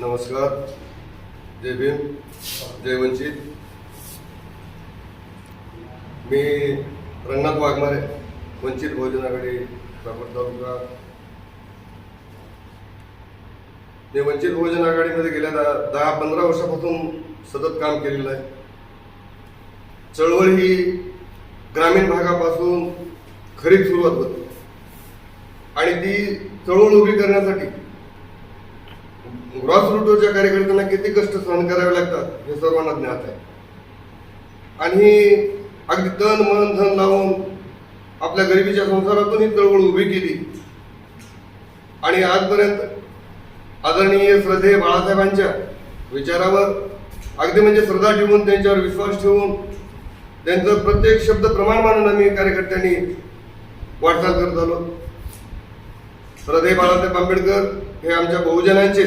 नमस्कार. जय भीम. जय वंचित. मी रंगनाथ वाघमारे वंचित बहुजन आघाडी रापड तालुका. मी वंचित बहुजन आघाडीमध्ये गेल्या दहा दहा पंधरा वर्षापासून सतत काम केलेलं आहे. चळवळ ही ग्रामीण भागापासून खरीच सुरुवात होती. आणि ती चळवळ उभी करण्यासाठी. ग्रॉसरूटवरच्या कार्यकर्त्यांना किती कष्ट सहन करावे लागतात हे सर्वांना ज्ञात आहे. आणि अगदी तन मन धन लावून आपल्या गरिबीच्या संसारातून ही चळवळ उभी केली. आणि आजपर्यंत आदरणीय श्रद्धेय बाळासाहेबांच्या विचारावर अगदी म्हणजे श्रद्धा ठेवून त्यांच्यावर विश्वास ठेवून त्यांचं प्रत्येक शब्द प्रमाण मानून आम्ही कार्यकर्त्यांनी वाटचाल करत आलो. श्रद्धे बाळासाहेब आंबेडकर हे आमच्या बहुजनांचे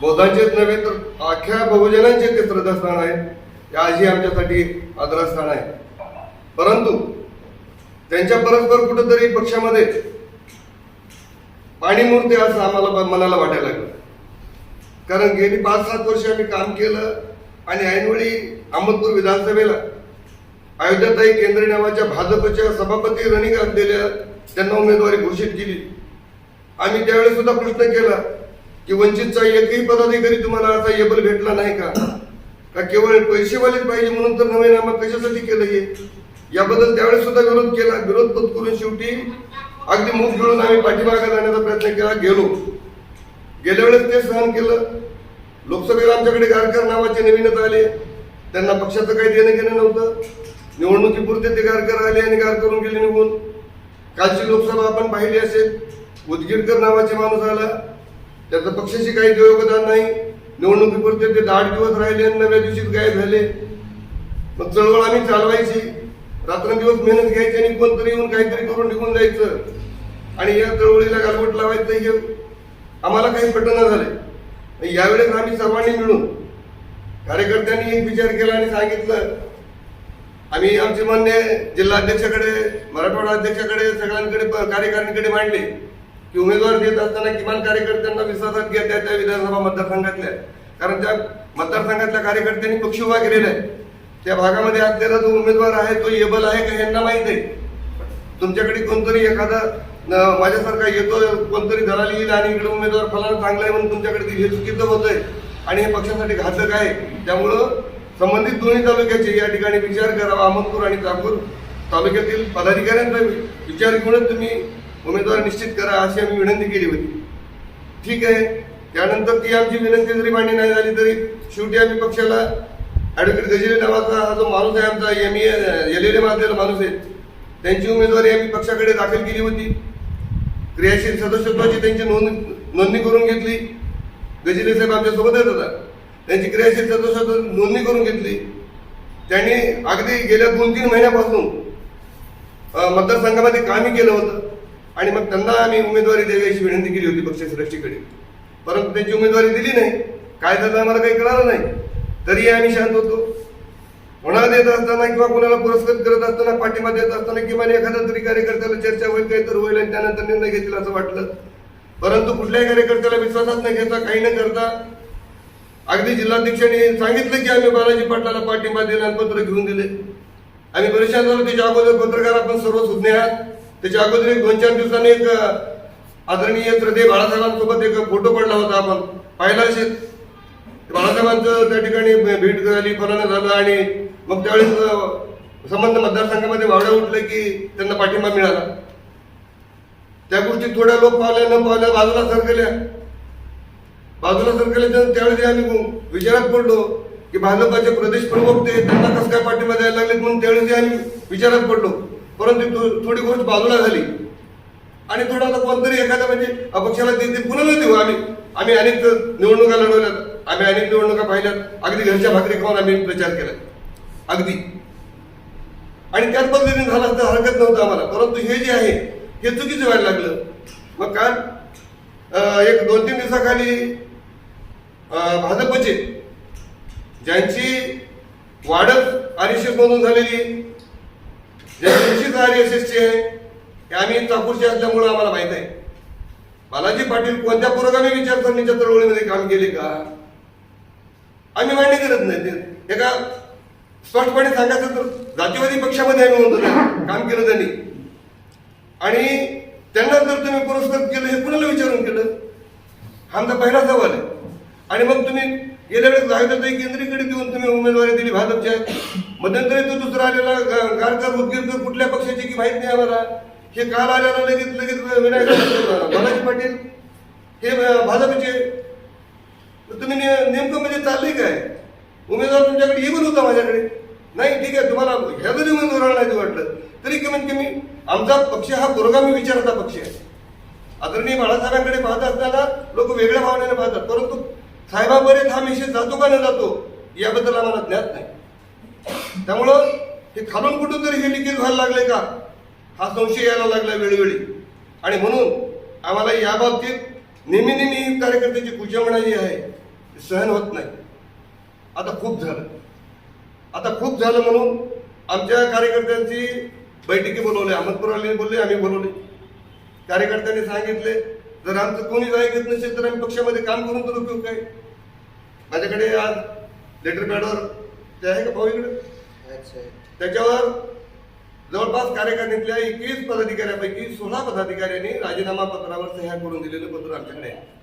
बौद्धांचेच नव्हे तर अख्ख्या बहुजनांचे ते श्रद्धास्थान आहे. हे आजही आमच्यासाठी आदरस्थान आहे. परंतु त्यांच्या परस्पर कुठंतरी पक्षामध्ये पाणी असं आम्हाला मनाला वाटायला लागलं. कारण गेली पाच सात वर्ष आम्ही काम केलं आणि ऐनवेळी अहमदपूर विधानसभेला अयोध्याताई केंद्र नावाच्या भाजपच्या सभापती रनिंग असलेल्या त्यांना उमेदवारी घोषित केली. आम्ही त्यावेळेस सुद्धा प्रश्न केला की वंचितचा एकही पदाधिकारी तुम्हाला असा एबल भेटला नाही का? का केवळ पैसेवालेच पाहिजे म्हणून तर नवे नामा कशासाठी केलं हे? याबद्दल त्यावेळेस सुद्धा विरोध केला. विरोध पत्करून शेवटी अगदी मुख गिळून आम्ही पाठीमागा जाण्याचा प्रयत्न केला. गेलो. गेल्या वेळेस ते सहन केलं. लोकसभेला आमच्याकडे गारकर नावाचे नवीनच आले. त्यांना पक्षाचं काही देणं घेणं नव्हतं. निवडणुकीपुरते ते गारकर आले आणि गारकरून गेले निघून. कालची लोकसभा आपण पाहिली असेल उदगीरकर नावाचे माणूस आला. त्याचं पक्षाशी काही योगदान नाही. निवडणुकीपुरते ते आठ दिवस राहिले आणि नव्या दिवशी गायब झाले. मग चळवळ आम्ही चालवायची. रात्रंदिवस मेहनत घ्यायची आणि कोणतरी येऊन काहीतरी करून निघून जायचं. आणि या चळवळीला गालबोट लावायचं हे आम्हाला काही पटना झाले. यावेळेस आम्ही सर्वांनी मिळून कार्यकर्त्यांनी एक विचार केला आणि सांगितलं आम्ही आमचे म्हणणे जिल्हाध्यक्षाकडे मराठवाडा अध्यक्षाकडे सगळ्यांकडे प- कार्यकारिणीकडे मांडले की उमेदवार देत असताना किमान कार्यकर्त्यांना विश्वासात घ्या त्या त्या विधानसभा मतदारसंघातल्या कारण त्या मतदारसंघातल्या कार्यकर्त्यांनी पक्ष उभा केलेला आहे. त्या भागामध्ये असलेला जो उमेदवार आहे तो एबल आहे का यांना माहीत आहे तुमच्याकडे कोणतरी एखादा न- माझ्यासारखा येतो कोणतरी दलाल येईल आणि इकडे उमेदवार फलाना चांगला आहे म्हणून तुमच्याकडे हे चुकीचं होतंय आणि हे पक्षासाठी घातक आहे. त्यामुळं संबंधित दोन्ही तालुक्याचे या ठिकाणी विचार करावा. अहमदपूर आणि चाकूर तालुक्यातील पदाधिकाऱ्यांचा विचार घेऊनच तुम्ही उमेदवार निश्चित करा अशी आम्ही विनंती केली होती. ठीक आहे. त्यानंतर ती आमची विनंती जरी मान्य नाही झाली तरी शेवटी आम्ही पक्षाला ऍडव्होकेट गजिले नावाचा हा जो माणूस आहे आमचा एम एल एल मारलेला माणूस आहे त्यांची उमेदवारी आम्ही पक्षाकडे दाखल केली होती. क्रियाशील सदस्यत्वाची त्यांची नोंद नोंदणी करून घेतली. गजिले साहेब आमच्यासोबत येत होता त्यांची क्रियाशील तर नोंदणी करून घेतली. त्यांनी अगदी गेल्या दोन तीन महिन्यापासून मतदारसंघामध्ये कामही केलं होतं. आणि मग त्यांना आम्ही उमेदवारी द्यावी अशी विनंती केली होती पक्षश्रेष्ठीकडे परंतु त्यांची उमेदवारी दिली नाही. काय झालं आम्हाला काही कळालं नाही. तरी आम्ही शांत होतो. कोणाला देत असताना किंवा कोणाला पुरस्कृत करत असताना पाठिंबा देत असताना किमान एखाद्या तरी कार्यकर्त्याला चर्चा होईल काही तर होईल आणि त्यानंतर निर्णय घेतील असं वाटलं. परंतु कुठल्याही कार्यकर्त्याला विश्वासात न घेता काही न करता अगदी जिल्हाध्यक्षांनी सांगितलं की आम्ही बालाजी पाटलाला पाठिंबा दिला आणि पत्र घेऊन दिले. आम्ही परेशान झालो त्याच्या अगोदर पत्रकार आपण सर्व सुज्ञ आहात. त्याच्या अगोदर एक दोन चार दिवसांनी एक आदरणीय श्रद्धे बाळासाहेबांसोबत एक फोटो पडला होता आपण. पाहिला असेल. बाळासाहेबांचं त्या ठिकाणी भेट झाली फलानं झालं आणि मग त्यावेळेस संबंध मतदारसंघामध्ये वावड्या उठले की त्यांना पाठिंबा मिळाला. त्या गोष्टी थोड्या लोक पावल्या न पावल्या बाजूला सरकल्या बाजूला सरकल्या त्यावेळी आम्ही विचारात पडलो की भाजपाचे प्रदेश प्रमुख ते त्यांना कसं काय पाठिंबा द्यायला लागले म्हणून त्यावेळी आम्ही विचारात पडलो. परंतु थोडी गोष्ट बाजूला झाली. आणि थोडा कोणतरी एखादा म्हणजे अपक्षाला देते पुन्हा देऊ आम्ही. आम्ही अनेक निवडणुका लढवल्यात. आम्ही अनेक निवडणुका पाहिल्यात. अगदी घरच्या भाकरी खाऊन आम्ही प्रचार केला. अगदी. आणि त्याच पद्धतीने झाला तर हरकत नव्हतं आम्हाला. परंतु हे जे आहे हे चुकीचं व्हायला लागलं. मग काल एक दोन तीन दिवसाखाली भाजपचे ज्यांची वाढत आर एस एस मधून झालेली ज्यांची निश्चित आर एस आहे हे आम्ही चाकूरचे असल्यामुळं आम्हाला माहीत आहे. बालाजी पाटील कोणत्या पुरोगामी विचारसरणीच्या चळवळीमध्ये काम केले का? आम्ही मान्य करत नाही. ते एका स्पष्टपणे सांगायचं तर जातीवादी पक्षामध्ये आम्ही म्हणतो काम केलं त्यांनी. आणि त्यांना जर तुम्ही पुरस्कृत केलं हे कुणाला विचारून केलं? हा आमचा पहिला सवाल आहे. आणि मग तुम्ही गेल्या वेळेस आयोगातही केंद्रीकडे देऊन तुम्ही उमेदवारी दिली भाजपच्या. मध्यंतरी तो दुसरा आलेला गारकर उदगीरकर कुठल्या पक्षाची की माहीत नाही आम्हाला. हे काल आल्याला लगेच लगेच विनायक बालाजी पाटील. हे भाजपचे. तर तुम्ही ने- नेमकं म्हणजे चाललंय काय? उमेदवार तुमच्याकडे येऊन होता माझ्याकडे? नाही ठीक आहे तुम्हाला ह्या जरी उमेदवाराला नाही वाटलं तरी कमीत कमी आमचा पक्ष हा पुरोगामी विचाराचा पक्ष आहे. आदरणीय बाळासाहेबांकडे पाहत असताना लोक वेगळ्या भावनेने पाहतात परंतु साहेबापर्यंत हा मेसेज जातो का न जातो याबद्दल आम्हाला ज्ञात नाही. त्यामुळं हे खालून कुठून तरी हे लिकेज व्हायला लागले का? हा संशय यायला लागला वेळोवेळी. आणि म्हणून आम्हाला या बाबतीत नेहमी नेहमी ही कार्यकर्त्याची कुचंबणा जी आहे ती सहन होत नाही. आता खूप झालं. आता खूप झालं म्हणून आमच्या कार्यकर्त्यांची बैठकी बोलवली अहमदपूरवाले बोलले आम्ही बोलवले. कार्यकर्त्यांनी सांगितले जर आमचं कोणी ऐकत नसेल तर आम्ही पक्षामध्ये काम करून तर उपयोग काय? माझ्याकडे आज लेटर पॅडवर ते आहे का भाऊ इकडे? त्याच्यावर जवळपास कार्यकारिणीतल्या एकवीस पदाधिकाऱ्यांपैकी सोळा पदाधिकाऱ्यांनी राजीनामा पत्रावर सह्या करून दिलेलं पत्र आमच्याकडे आहे.